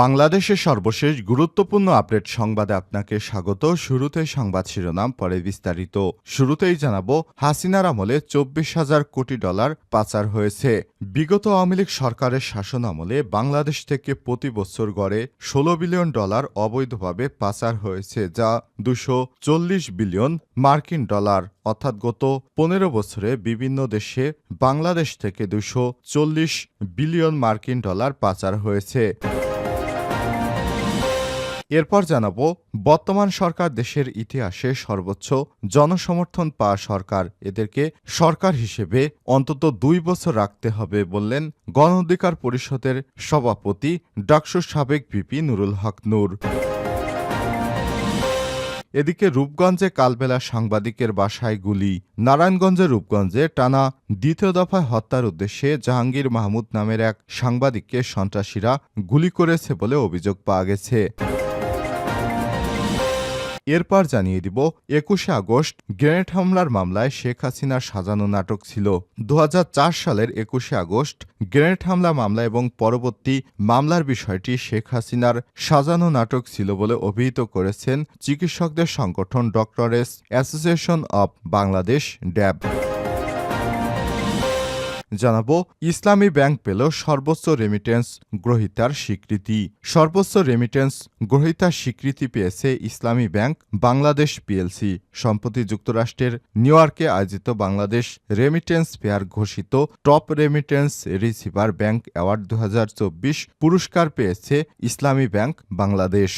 বাংলাদেশের সর্বশেষ গুরুত্বপূর্ণ আপডেট সংবাদে আপনাকে স্বাগত। শুরুতে সংবাদ শিরোনাম, পরে বিস্তারিত। শুরুতেই জানাব, হাসিনার আমলে চব্বিশ হাজার কোটি ডলার পাচার হয়েছে। বিগত আওয়ামী লীগ সরকারের শাসন আমলে বাংলাদেশ থেকে প্রতি বছর গড়ে ষোলো বিলিয়ন ডলার অবৈধভাবে পাচার হয়েছে, যা দুশো চল্লিশ বিলিয়ন মার্কিন ডলার। অর্থাৎ গত পনেরো বছরে বিভিন্ন দেশে বাংলাদেশ থেকে দুশো চল্লিশ বিলিয়ন মার্কিন ডলার পাচার হয়েছে। এরপর জানাব, বর্তমান সরকার দেশের ইতিহাসে সর্বোচ্চ জনসমর্থন পাওয়া সরকার। এদেরকে সরকার হিসেবে অন্তত দুই বছর রাখতে হবে বললেন গণ অধিকার পরিষদের সভাপতি ডাকসুর সাবেক ভিপি নুরুল হক নূর। এদিকে রূপগঞ্জে কালবেলা সাংবাদিকের বাসায় গুলি। নারায়ণগঞ্জের রূপগঞ্জে টানা দ্বিতীয় দফায় হত্যার উদ্দেশ্যে জাহাঙ্গীর মাহমুদ নামের এক সাংবাদিককে সন্ত্রাসীরা গুলি করেছে বলে অভিযোগ পাওয়া গেছে। এরপর জানিয়ে দিব, একুশে আগস্ট গ্রেনেড হামলার মামলায় শেখ হাসিনার সাজানো নাটক ছিল। দু হাজার চার সালের একুশে আগস্ট গ্রেনেড হামলা মামলা এবং পরবর্তী মামলার বিষয়টি শেখ হাসিনার সাজানো নাটক ছিল বলে অভিহিত করেছেন চিকিৎসকদের সংগঠন doctors association of Bangladesh, DAB. জানাব, ইসলামী ব্যাংক পেল সর্বোচ্চ রেমিটেন্স গ্রহীতার স্বীকৃতি। সর্বোচ্চ রেমিটেন্স গ্রহীতার স্বীকৃতি পেয়েছে ইসলামী ব্যাংক বাংলাদেশ পিএলসি সম্প্রতি যুক্তরাষ্ট্রের নিউ ইয়র্কে আয়োজিত বাংলাদেশ রেমিটেন্স ফেয়ার ঘোষিত top remittance receiver bank award দু হাজার চব্বিশ পুরস্কার পেয়েছে ইসলামী ব্যাংক বাংলাদেশ।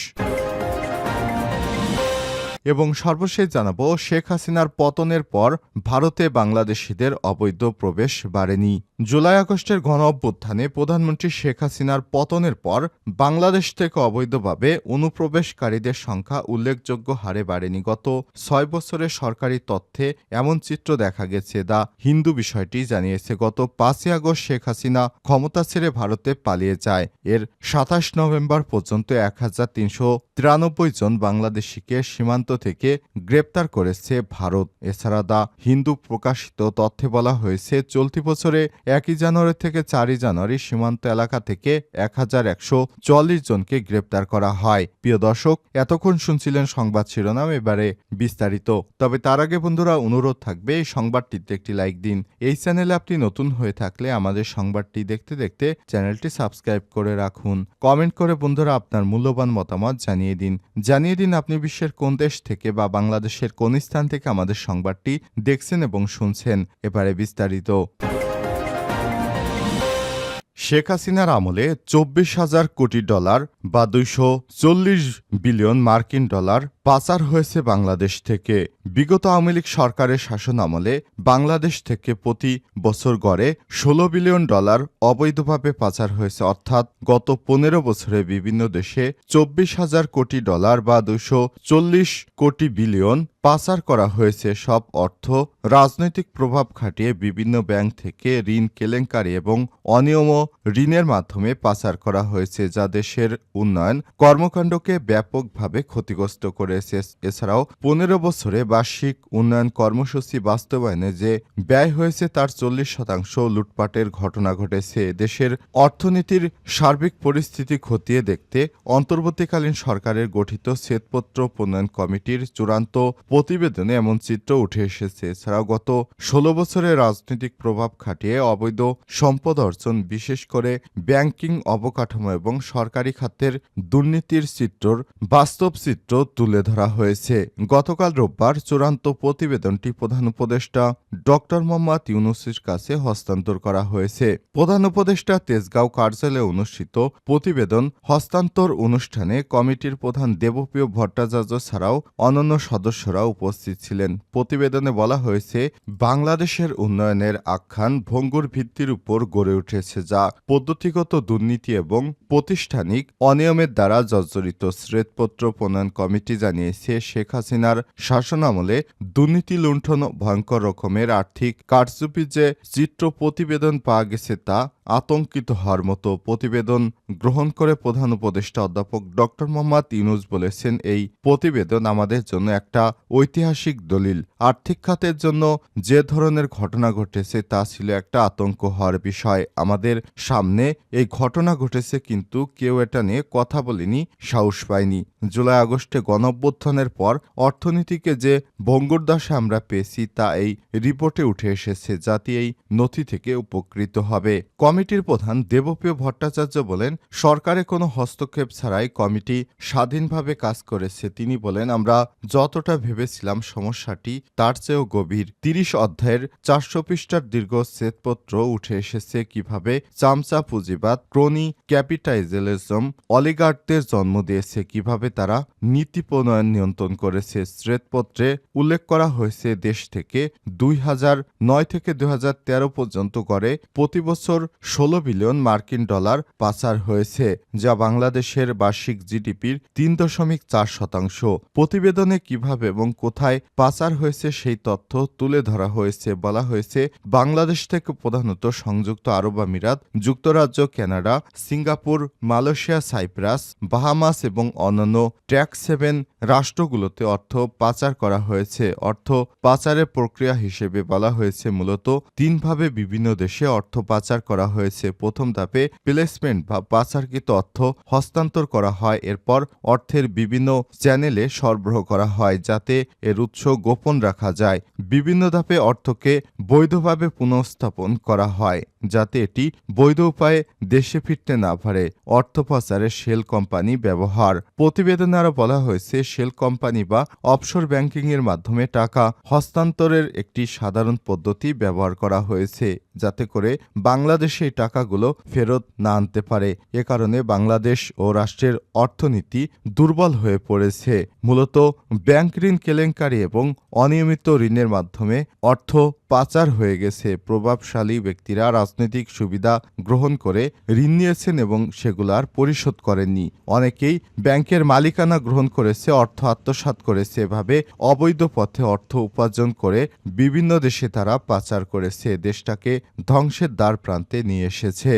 এবং সর্বশেষ জানাব, শেখ হাসিনার পতনের পর ভারতে বাংলাদেশিদের অবৈধ প্রবেশ বাড়েনি। জুলাই আগস্টের গণ অভ্যুত্থানে প্রধানমন্ত্রী শেখ হাসিনার পতনের পর বাংলাদেশ থেকে অবৈধভাবে অনুপ্রবেশকারীদের সংখ্যা উল্লেখযোগ্য হারে বাড়েনি। গত ছয় বছরের সরকারি তথ্যে এমন চিত্র দেখা গেছে দা হিন্দু বিষয়টি জানিয়েছে। গত পাঁচই আগস্ট শেখ হাসিনা ক্ষমতা ছেড়ে ভারতে পালিয়ে যায়। এর সাতাশ নভেম্বর পর্যন্ত এক হাজার তিনশো তিরানব্বই জন বাংলাদেশিকে সীমান্ত থেকে গ্রেপ্তার করেছে ভারত। এছাড়া দা হিন্দু প্রকাশিত তথ্যে বলা হয়েছে, চলতি বছরে একই জানুয়ারি থেকে চারই জানুয়ারি সীমান্ত এলাকা থেকে এক হাজার একশো চল্লিশ জনকে গ্রেপ্তার করা হয়। প্রিয় দর্শক, এতক্ষণ শুনছিলেন সংবাদ শিরোনাম, এবারে বিস্তারিত। তবে তার আগে বন্ধুরা, অনুরোধ থাকবে, এই সংবাদটিতে একটি লাইক দিন। এই চ্যানেলে আপনি নতুন হয়ে থাকলে আমাদের সংবাদটি দেখতে দেখতে চ্যানেলটি সাবস্ক্রাইব করে রাখুন। কমেন্ট করে বন্ধুরা আপনার মূল্যবান মতামত জানিয়ে দিন। জানিয়ে দিন আপনি বিশ্বের কোন দেশ থেকে বা বাংলাদেশের কোন স্থান থেকে আমাদের সংবাদটি দেখছেন এবং শুনছেন, এবারে বিস্তারিত। শেখ হাসিনার আমলে চব্বিশ হাজার কোটি ডলার বা দুইশো চল্লিশ বিলিয়ন মার্কিন ডলার পাচার হয়েছে বাংলাদেশ থেকে। বিগত আওয়ামী লীগ সরকারের শাসন আমলে বাংলাদেশ থেকে প্রতি বছর গড়ে ষোলো বিলিয়ন ডলার অবৈধভাবে পাচার হয়েছে। অর্থাৎ গত পনেরো বছরে বিভিন্ন দেশে চব্বিশ হাজার কোটি ডলার বা দুশো চল্লিশ কোটি বিলিয়ন পাচার করা হয়েছে। সব অর্থ রাজনৈতিক প্রভাব খাটিয়ে বিভিন্ন ব্যাংক থেকে ঋণ কেলেঙ্কারি এবং অনিয়ম ঋণের মাধ্যমে পাচার করা হয়েছে, যা দেশের উন্নয়ন কর্মকাণ্ডকে ব্যাপকভাবে ক্ষতিগ্রস্ত করেছে। এছাড়াও পনেরো বছরে বার্ষিক উন্নয়ন কর্মসূচি বাস্তবায়নে যে ব্যয় হয়েছে তার চল্লিশ শতাংশ লুটপাটের ঘটনা ঘটেছে। দেশের অর্থনীতির সার্বিক পরিস্থিতি খতিয়ে দেখতে অন্তর্বর্তীকালীন সরকারের গঠিত শ্বেতপত্র প্রণয়ন কমিটির চূড়ান্ত প্রতিবেদনে এমন চিত্র উঠে এসেছে। এছাড়াও গত ষোলো বছরে রাজনৈতিক প্রভাব খাটিয়ে অবৈধ সম্পদ অর্জন, বিশেষ করে ব্যাংকিং অবকাঠামো এবং সরকারি খাতের দুর্নীতির চিত্রর বাস্তব চিত্র তুলে ধরা হয়েছে। গতকাল রোববার চূড়ান্ত প্রতিবেদনটি প্রধান উপদেষ্টা ডক্টর মোহাম্মদ ইউনুসের কাছে হস্তান্তর করা হয়েছে। প্রধান উপদেষ্টা তেজগাঁও কার্যালয়ে অনুষ্ঠিত প্রতিবেদন হস্তান্তর অনুষ্ঠানে কমিটির প্রধান দেবপ্রিয় ভট্টাচার্য ছাড়াও অন্যান্য সদস্যরা উপস্থিত ছিলেন। প্রতিবেদনে বলা হয়েছে, বাংলাদেশের উন্নয়নের আখ্যান ভঙ্গুর ভিত্তির উপর গড়ে উঠেছে যা পদ্ধতিগত দুর্নীতি এবং প্রাতিষ্ঠানিক অনিয়মের দ্বারা জর্জরিত শ্বেতপত্র প্রণয়ন কমিটি জানিয়েছে, শেখ হাসিনার শাসনামলে দুর্নীতি লুণ্ঠন ভয়ঙ্কর রকমের আর্থিক কারচুপি যে চিত্র প্রতিবেদন পাওয়া গেছে তা আতঙ্কিত হওয়ার মতো প্রতিবেদন গ্রহণ করে প্রধান উপদেষ্টা অধ্যাপক ডক্টর মোহাম্মদ ইউনুস বলেছেন, এই প্রতিবেদন আমাদের জন্য একটা ঐতিহাসিক দলিল। আর্থিক খাতের জন্য যে ধরনের ঘটনা ঘটেছে তা ছিল একটা আতঙ্ক হওয়ার বিষয়। আমাদের সামনে এই ঘটনা ঘটেছে কিন্তু কেউ এটা নিয়ে কথা বলেনি, সাহস পায়নি। জুলাই আগস্টে গণঅভ্যুত্থানের পর অর্থনীতিকে যে ভঙ্গুর দশা আমরা পেয়েছি তা এই রিপোর্টে উঠে এসেছে জাতি এই নথি থেকে উপকৃত হবে। কমিটির প্রধান দেবপ্রিয় ভট্টাচার্য বলেন, সরকারে কোনো হস্তক্ষেপ ছাড়াই কমিটি স্বাধীনভাবে কাজ করেছে। তিনি বলেন, আমরা যতটা ভেবেছিলাম সমস্যাটি, তার চেয়েও গভীর। তিরিশ অধ্যায়ের চারশো পৃষ্ঠার দীর্ঘ শ্বেতপত্র উঠে এসেছে কীভাবে চামচা পুঁজিবাদ, ক্রোনি ক্যাপিটাইজেলিজম অলিগার্ডদের জন্ম দিয়েছে, কীভাবে তারা নীতি প্রণয়ন নিয়ন্ত্রণ করেছে। শ্বেতপত্রে উল্লেখ করা হয়েছে, দেশ থেকে দুই হাজার নয় থেকে দুই হাজার তেরো পর্যন্ত গড়ে প্রতি বছর ষোলো বিলিয়ন মার্কিন ডলার পাচার হয়েছে, যা বাংলাদেশের বার্ষিক জিডিপির তিন দশমিক চার শতাংশ। প্রতিবেদনে কীভাবে এবং কোথায় পাচার হয়েছে সেই তথ্য তুলে ধরা হয়েছে বলা হয়েছে, বাংলাদেশ থেকে প্রধানত সংযুক্ত আরব আমিরাত, যুক্তরাজ্য, Canada, Singapore, Malaysia, Cyprus, Bahamas এবং অন্যান্য ট্যাক্স সেভেন রাষ্ট্রগুলোতে অর্থ পাচার করা হয়েছে। অর্থ পাচারের প্রক্রিয়া হিসেবে বলা হয়েছে মূলত, তিনভাবে বিভিন্ন দেশে অর্থ পাচার করা হয়েছে। প্রথম ধাপে প্লেসমেন্ট বা পাচারকৃত অর্থ হস্তান্তর করা হয়। এরপর অর্থের বিভিন্ন চ্যানেলে সরবরাহ করা হয় যাতে এর উৎস গোপন রাখা যায়। বিভিন্ন ধাপে অর্থকে বৈধভাবে পুনঃস্থাপন করা হয়। যাতে এটি বৈধ উপায়ে দেশে ফিরতে না পারে। অর্থ পাচারে শেল কোম্পানি ব্যবহার। প্রতিবেদনে আরও বলা হয়েছে, শেল কোম্পানি বা অফশোর ব্যাংকিং এর মাধ্যমে টাকা হস্তান্তরের একটি সাধারণ পদ্ধতি ব্যবহার করা হয়েছে, যাতে করে বাংলাদেশে এই টাকাগুলো ফেরত না আনতে পারে। এ কারণে বাংলাদেশ ও রাষ্ট্রের অর্থনীতি দুর্বল হয়ে পড়েছে। মূলত ব্যাংক ঋণ কেলেঙ্কারি এবং অনিয়মিত ঋণের মাধ্যমে অর্থ পাচার হয়ে গেছে। প্রভাবশালী ব্যক্তিরা রাজনৈতিক সুবিধা গ্রহণ করে ঋণ নিয়েছেন এবং সেগুলার পরিশোধ করেননি। অনেকেই ব্যাংকের মালিকানা গ্রহণ করেছে, অর্থ আত্মসাত করেছে। এভাবে অবৈধ পথে অর্থ উপার্জন করে বিভিন্ন দেশে তারা পাচার করেছে। দেশটাকে ধ্বংসের দ্বার প্রান্তে নিয়ে এসেছে।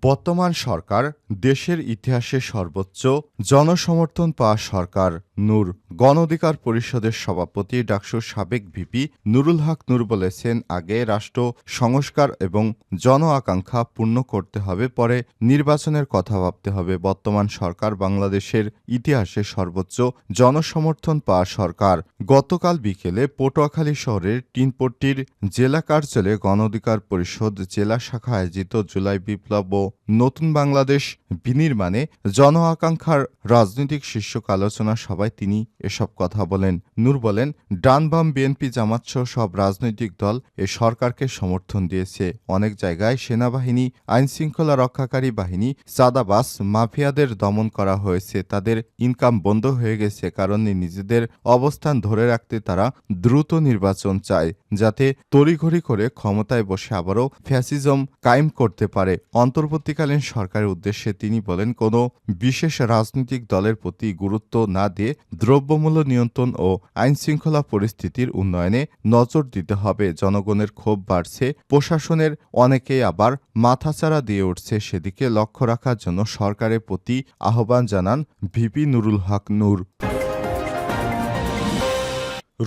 বর্তমান সরকার দেশের ইতিহাসে সর্বোচ্চ জনসমর্থন পাওয়া সরকার নূর গণ অধিকার পরিষদের সভাপতি ডাকসুর সাবেক ভিপি নুরুল হক নূর বলেছেন, আগে রাষ্ট্র সংস্কার এবং জন আকাঙ্ক্ষা পূর্ণ করতে হবে, পরে নির্বাচনের কথা ভাবতে হবে। বর্তমান সরকার বাংলাদেশের ইতিহাসে সর্বোচ্চ জনসমর্থন পাওয়া সরকার। গতকাল বিকেলে পটুয়াখালী শহরের টিনপট্টির জেলা কার্যালয়ে গণ অধিকার পরিষদ জেলা শাখা আয়োজিত জুলাই বিপ্লব ও নতুন বাংলাদেশ বিনির্মাণে জন আকাঙ্ক্ষার রাজনৈতিক শীর্ষক আলোচনা সভায় তিনি এসব কথা বলেন। নূর বলেন, ডান বাম বিএনপি জামাত সহ সব রাজনৈতিক দল এ সরকারকে সমর্থন দিয়েছে। অনেক জায়গায় সেনাবাহিনী, আইনশৃঙ্খলা রক্ষাকারী বাহিনী চাঁদাবাস মাফিয়াদের দমন করা হয়েছে। তাদের ইনকাম বন্ধ হয়ে গেছে কারণে নিজেদের অবস্থান ধরে রাখতে তারা দ্রুত নির্বাচন চায়, যাতে তড়িঘড়ি করে ক্ষমতায় বসে আবারও ফ্যাসিজম কায়েম করতে পারে। অন্তর্বর্তীকালীন সরকারের উদ্দেশ্যে তিনি বলেন, কোনো বিশেষ রাজনৈতিক দলের প্রতি গুরুত্ব না দিয়ে দ্রব্যমূল্য নিয়ন্ত্রণ ও আইনশৃঙ্খলা পরিস্থিতির উন্নয়নে নজর দিতে হবে। জনগণের ক্ষোভ বাড়ছে, প্রশাসনের অনেকেই আবার মাথাচাড়া দিয়ে উঠছে। সেদিকে লক্ষ্য রাখার জন্য সরকারের প্রতি আহ্বান জানান ভিপি নুরুল হক নূর।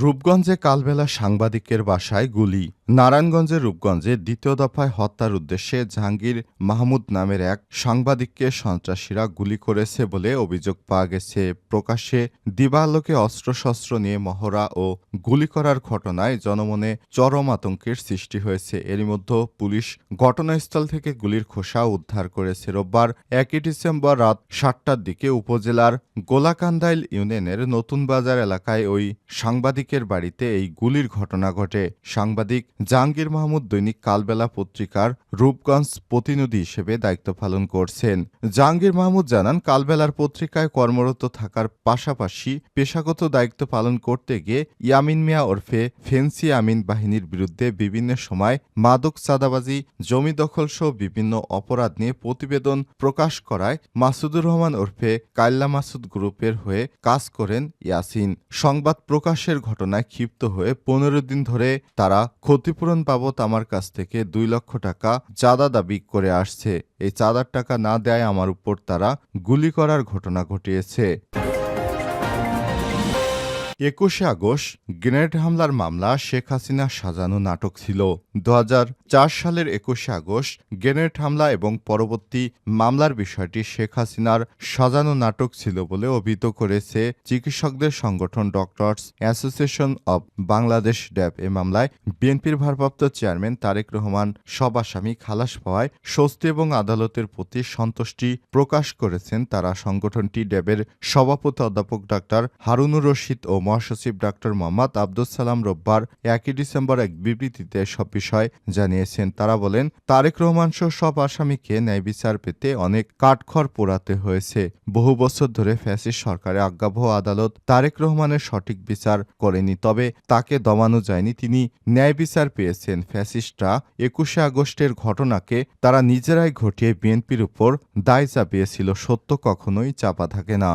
রূপগঞ্জে কালবেলা সাংবাদিকের বাসায় গুলি। নারায়ণগঞ্জের রূপগঞ্জে দ্বিতীয় দফায় হত্যার উদ্দেশ্যে জাহাঙ্গীর মাহমুদ নামের এক সাংবাদিককে সন্ত্রাসীরা গুলি করেছে বলে অভিযোগ পাওয়া গেছে। প্রকাশ্যে দিবালোকে অস্ত্রশস্ত্র নিয়ে মহড়া ও গুলি করার ঘটনায় জনমনে চরম আতঙ্কের সৃষ্টি হয়েছে। এরই মধ্যে পুলিশ ঘটনাস্থল থেকে গুলির খোসা উদ্ধার করেছে। রোববার একই ডিসেম্বর রাত সাতটার দিকে উপজেলার গোলাকান্দাইল ইউনিয়নের নতুন বাজার এলাকায় ওই সাংবাদিকের বাড়িতে এই গুলির ঘটনা ঘটে। সাংবাদিক জাহাঙ্গীর মাহমুদ দৈনিক কালবেলা পত্রিকার রূপগঞ্জ প্রতিনিধি হিসেবে দায়িত্ব পালন করছেন। জাহাঙ্গীর মাহমুদ জানান, কালবেলার পত্রিকায় কর্মরত থাকার পাশাপাশি পেশাগত দায়িত্ব পালন করতে গিয়ে ইয়ামিন মিয়া ওরফে ফেন্সি আমিন বাহিনীর বিরুদ্ধে বিভিন্ন সময় মাদক চাঁদাবাজি, জমি দখল সহ বিভিন্ন অপরাধ নিয়ে প্রতিবেদন প্রকাশ করায় মাসুদুর রহমান ওরফে কাল্লা মাসুদ গ্রুপের হয়ে কাজ করেন ইয়াসিন। সংবাদ প্রকাশের ঘটনায় ক্ষিপ্ত হয়ে পনেরো দিন ধরে তারা খোদ ক্ষতিপূরণ বাবদ আমার কাছ থেকে দুই লক্ষ টাকা চাঁদা দাবি করে আসছে। এই চাঁদার টাকা না দেয় আমার উপর তারা গুলি করার ঘটনা ঘটিয়েছে। একুশে আগস্ট গ্রেনেড হামলার মামলা শেখ হাসিনা সাজানো নাটক ছিল। দু হাজার চার সালের একুশে আগস্ট গ্রেনেড হামলা এবং পরবর্তী মামলার বিষয়টি শেখ হাসিনার সাজানো নাটক ছিল বলে অভিহিত করেছে চিকিৎসকদের সংগঠন doctors association of Bangladesh DAB. এ মামলায় বিএনপির ভারপ্রাপ্ত চেয়ারম্যান তারেক রহমান সব আসামি খালাস পাওয়ায় স্বস্তি এবং আদালতের প্রতি সন্তুষ্টি প্রকাশ করেছেন তারা। সংগঠনটি ড্যাবের সভাপতি অধ্যাপক ডাক্তার হারুনুর রশিদ ও মহাসচিব ডাক্তার মোহাম্মদ আব্দুল সালাম রোববার একই ডিসেম্বর এক বিবৃতিতে সব বিষয় জানিয়েছেন। তারা বলেন, তারেক রহমান সহ সব আসামিকে ন্যায় বিচার পেতে অনেক কাঠখড় পোড়াতে হয়েছে। বহু বছর ধরে ফ্যাসিস সরকারের আজ্ঞাবহ আদালত তারেক রহমানের সঠিক বিচার করেনি, তবে তাকে দমানো যায়নি। তিনি ন্যায় বিচার পেয়েছেন। ফ্যাসিস্টরা একুশে আগস্টের ঘটনাকে তারা নিজেরাই ঘটিয়ে বিএনপির উপর দায় চাপিয়েছিল। সত্য কখনোই চাপা থাকে না।